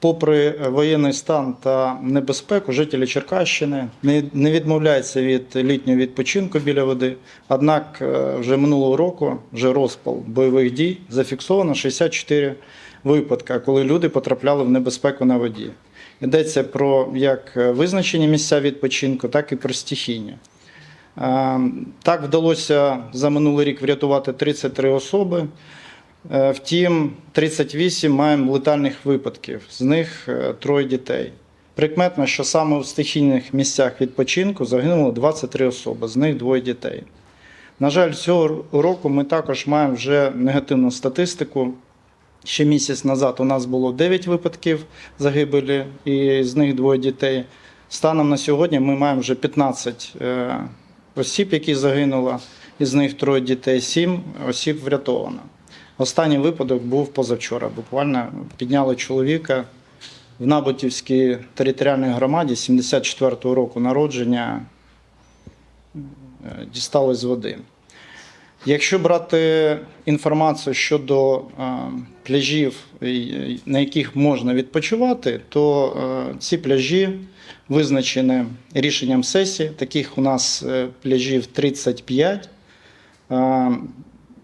Попри воєнний стан та небезпеку, жителі Черкащини не відмовляються від літнього відпочинку біля води. Однак е, вже минулого року, вже розпал бойових дій, зафіксовано 64 випадки, коли люди потрапляли в небезпеку на воді. Йдеться про як визначені місця відпочинку, так і про стихійні. Е, Так вдалося за минулий рік врятувати 33 особи. Е, Втім, 38 маємо летальних випадків, з них е, троє дітей. Прикметно, що саме у стихійних місцях відпочинку загинуло 23 особи, з них двоє дітей. На жаль, цього року ми також маємо вже негативну статистику. Ще місяць назад у нас було 9 випадків загибелі, і з них двоє дітей. Станом на сьогодні ми маємо вже 15 е, осіб, які загинули, із них троє дітей, 7 осіб врятовано. Останній випадок був позавчора. Буквально підняли чоловіка в Набутівській територіальній громаді 74-го року народження, е, дістали з води. Якщо брати інформацію щодо е, пляжів, на яких можна відпочивати, то е, ці пляжі визначені рішенням сесії. Таких у нас е, пляжів 35.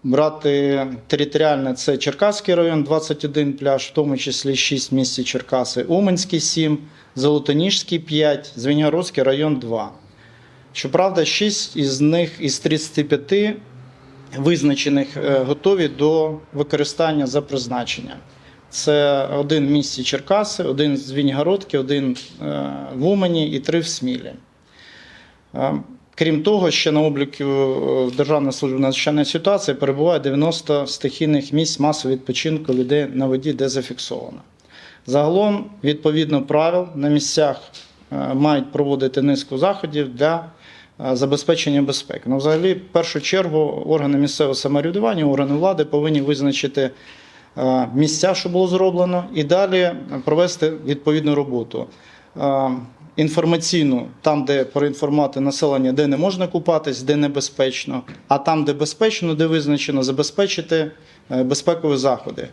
Е, Брати територіально це Черкаський район, 21 пляж, в тому числі 6 в місті Черкаси, Уманський 7, Золотоніжський 5, Звенігородський район 2. Щоправда, 6 із них із 35 визначених е, готові до використання за призначенням. Це один в місті Черкаси, один в Звенігородці, один е, в Умані і три в Смілі. Крім того, ще на обліку е, Державної служби надзвичайної ситуації перебуває 90 стихійних місць масового відпочинку людей на воді, де зафіксовано. Загалом, відповідно правил, на місцях е, мають проводити низку заходів для е, забезпечення безпеки. Ну, взагалі, в першу чергу, органи місцевого самоврядування, органи влади повинні визначити місця, що було зроблено, і далі провести відповідну роботу. Е, Інформаційну, там, де проінформувати населення, де не можна купатись, де небезпечно, а там, де безпечно, де визначено, забезпечити е, безпекові заходи.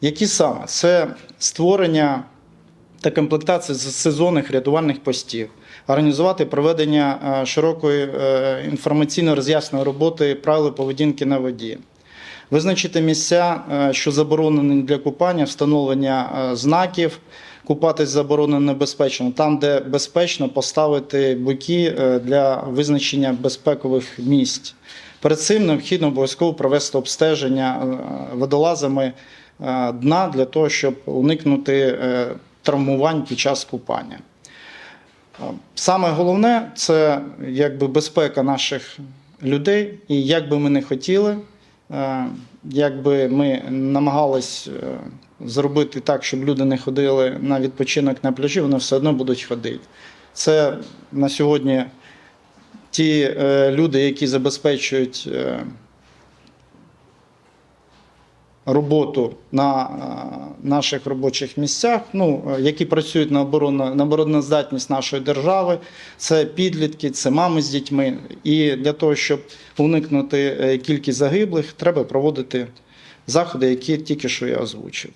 Які саме? Це створення та комплектація сезонних рятувальних постів, організувати проведення е, широкої інформаційно роз'ясної роботи правил поведінки на воді. Визначити місця, що заборонені для купання, встановлення знаків, купатись заборонено небезпечно. Там, де безпечно, поставити буки е, для визначення безпекових місць. Перед цим необхідно обов'язково провести обстеження е, водолазами е, дна для того, щоб уникнути травмувань під час купання. Саме головне це якби безпека наших людей, і як би ми не хотіли, е, як би ми намагались е, зробити так, щоб люди не ходили на відпочинок на пляжі, вони все одно будуть ходити. Це на сьогодні ті е, люди, які забезпечують роботу на е, наших робочих місцях, ну, е, які працюють на оборону, на обороноздатність нашої держави, це підлітки, це мами з дітьми. І для того, щоб уникнути е, кількість загиблих, треба проводити заходи, які тільки що я озвучив.